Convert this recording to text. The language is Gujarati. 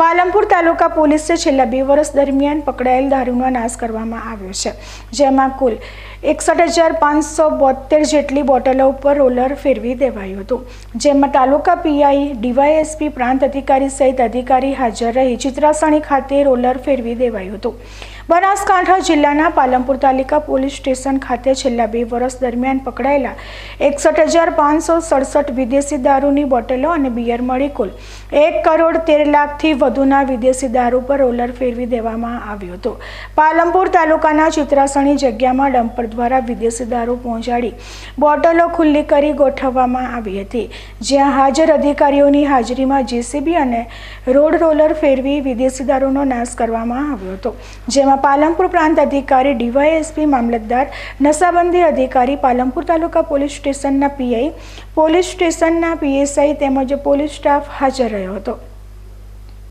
પાલનપુર તાલુકા પોલીસે છેલ્લા બે વર્ષ દરમિયાન પકડાયેલ દારૂનો નાશ કરવામાં આવ્યો છે, જેમાં કુલ એકસઠ હજાર પાંચસો બોતેર જેટલી બોટલો ઉપર રોલર ફેરવી દેવાયું હતું, જેમાં તાલુકા પીઆઈ, ડીવાયએસપી, પ્રાંત અધિકારી સહિત અધિકારી હાજર રહી ચિત્રાસણી ખાતે રોલર ફેરવી દેવાયું હતું. બનાસકાંઠા જિલ્લાના પાલનપુર તાલુકા પોલીસ સ્ટેશન ખાતે છેલ્લા બે વર્ષ દરમિયાન પકડાયેલા એકસઠ હજાર પાંચસો સડસઠ વિદેશી દારૂની બોટલો અને બિયર મળી કુલ એક કરોડ તેર લાખથી વધુના વિદેશી દારૂ પર રોલર ફેરવી દેવામાં આવ્યો હતો. પાલનપુર તાલુકાના ચિત્રાસણી જગ્યામાં ડમ્પર દ્વારા વિદેશી દારૂ પહોંચાડી બોટલો ખુલ્લી કરી ગોઠવવામાં આવી હતી. જ્યાં હાજર અધિકારીઓની હાજરીમાં જેસીબી અને રોડ રોલર ફેરવી વિદેશી દારૂનો નાશ કરવામાં આવ્યો હતો, જેમાં પાલનપુર પ્રાંત અધિકારી ડીવાયએસપી, મામલતદાર, નશાબંધી અધિકારી, પાલનપુર તાલુકા પોલીસ સ્ટેશનના પીઆઈ, પોલીસ સ્ટેશનના પીએસઆઈ તેમજ પોલીસ સ્ટાફ હાજર રહ્યો હતો.